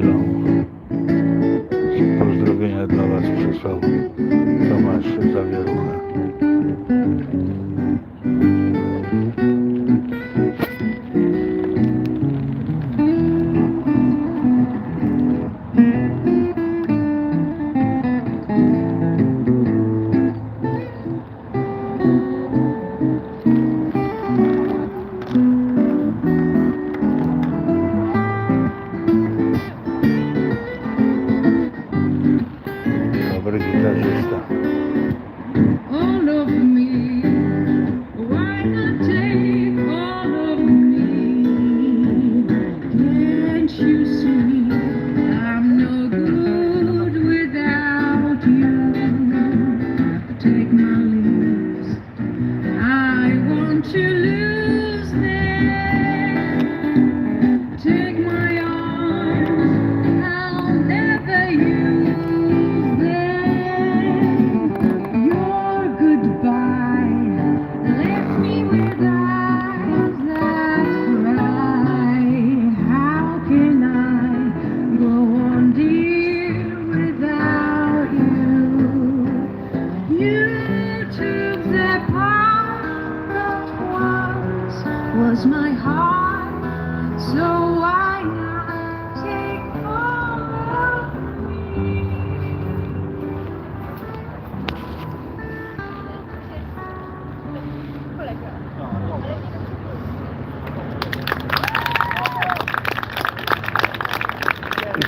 ছিল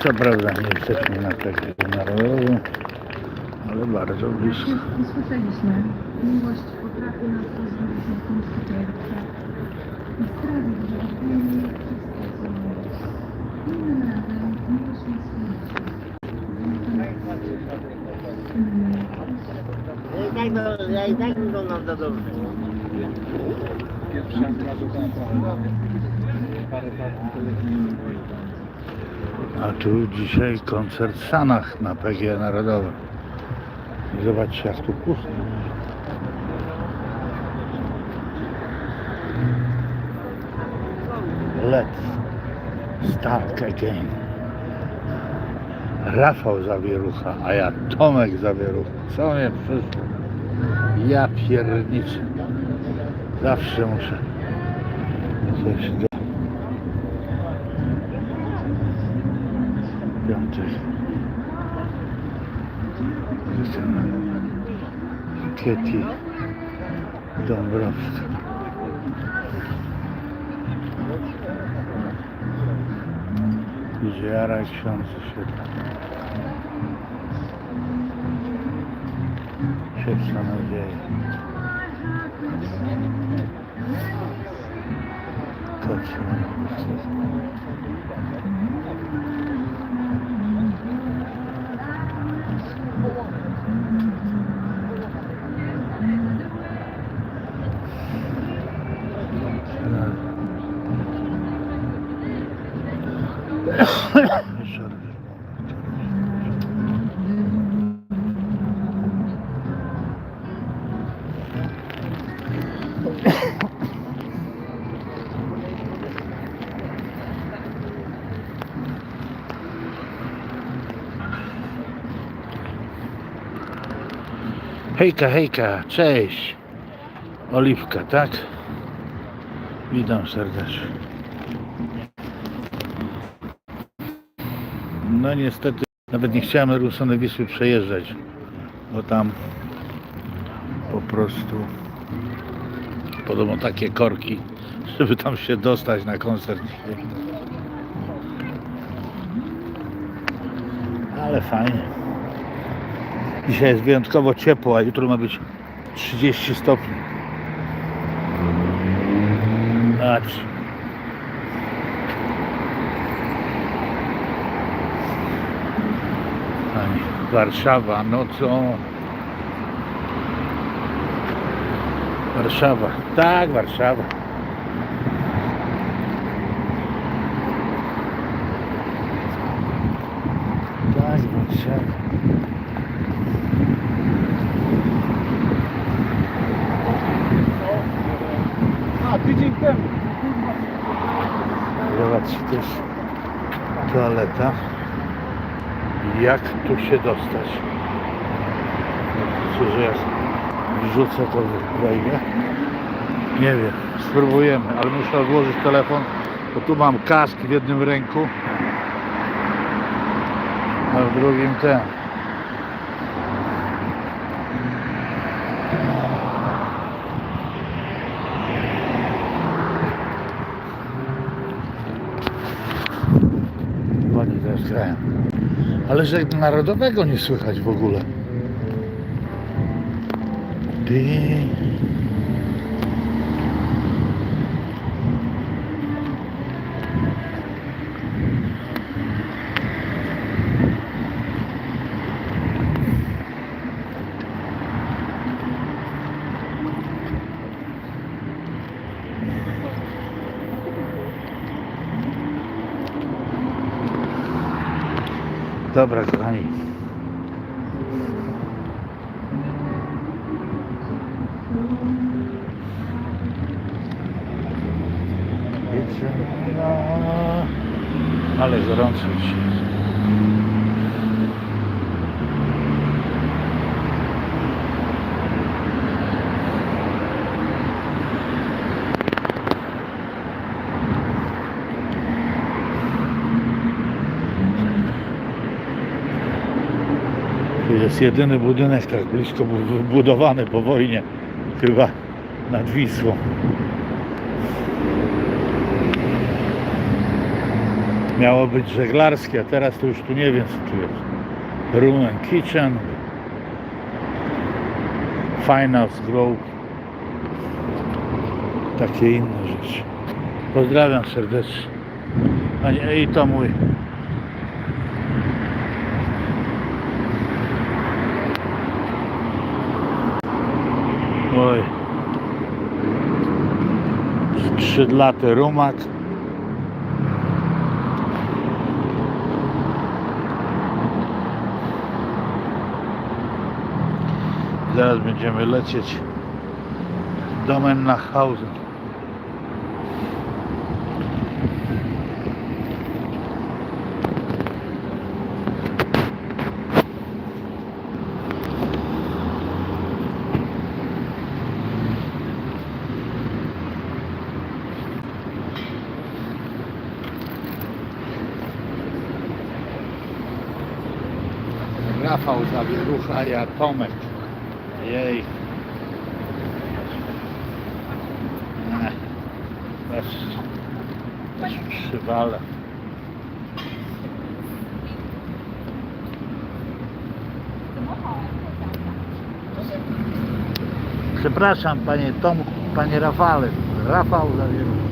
co prawda nie jesteśmy na plecie narodowym, ale bardzo blisko. Nie słyszeliśmy. Miłość potrafi nas rozwalić na konstytucję. I sprawi, że odpowiemy wszystko, co mówisz. Innym razem miłość nas Ja i tak, do- ja i tak wyglądam za dobrze. A tu dzisiaj koncert w Sanach na PG Narodowym. Zobaczcie jak tu pusto. Let's start again. Rafał Zawierucha, a ja Tomek Zawierucha. Co mnie przyszło? Ja pierniczę. Zawsze muszę coś do... yaptı. Teti. Dombrovsk. Güzel akşam sıçradı. Şef sana güzel. Kaçın. Hejka, hejka, cześć. Oliwka, tak? Witam serdecznie. No niestety, nawet nie chciałem na Rusone Wisły przejeżdżać, bo tam po prostu podobno takie korki, żeby tam się dostać na koncert. Ale fajnie. Dzisiaj jest wyjątkowo ciepło, a jutro ma być 30 stopni. Patrz. Warszawa nocą. Warszawa. Tak, Warszawa. Tak. Zobaczcie. A, tydzień temu. Zobaczcie, jest toaleta. Jak tu się dostać? Myślę, że jak wrzucę to wejdzie. Nie wiem, spróbujemy, ale muszę odłożyć telefon, bo tu mam kask w jednym ręku, a w drugim ten. Ładnie teraz grają. Ale że narodowego nie słychać w ogóle. Cadê? Dobra, Wiecie, no, ale gorąco dzisiaj. Jest jedyny budynek tak blisko bu- wybudowany po wojnie, chyba nad Wisłą. Miało być żeglarskie, a teraz to już tu nie wiem co tu jest. Room and kitchen, house grove, takie inne rzeczy. Pozdrawiam serdecznie. I to mój Oj. Skrzydlaty rumak. Zaraz będziemy lecieć domem na Hausen. Rafał Zawierucha, ja Tomek. Jej. Też, też przywalę. Przepraszam panie Tomku, panie Rafale. Rafał Zawierucha.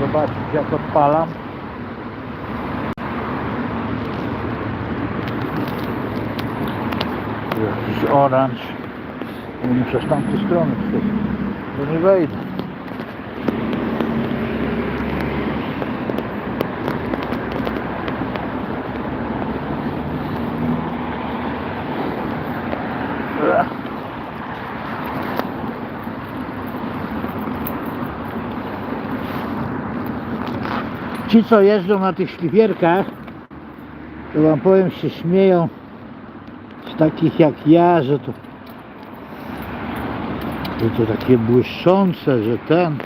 Zobaczyć jak odpalam. Jakiś oranż. Muszę z tamtej strony przejść. To nie wejdę. Ci, co jeżdżą na tych szlifierkach, to wam powiem, się śmieją z takich jak ja, że to, że to takie błyszczące, że ten.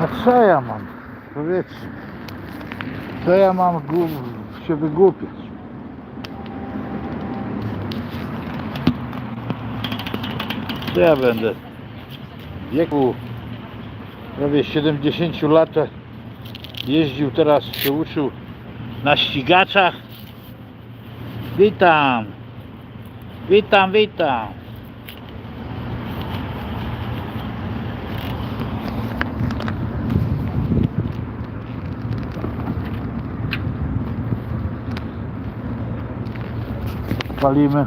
A co ja mam? Powiedzcie. Co ja mam się wygłupiać? Co ja będę w wieku prawie 70 lat jeździł teraz, się uczył na ścigaczach. Witam, witam, witam. Palimy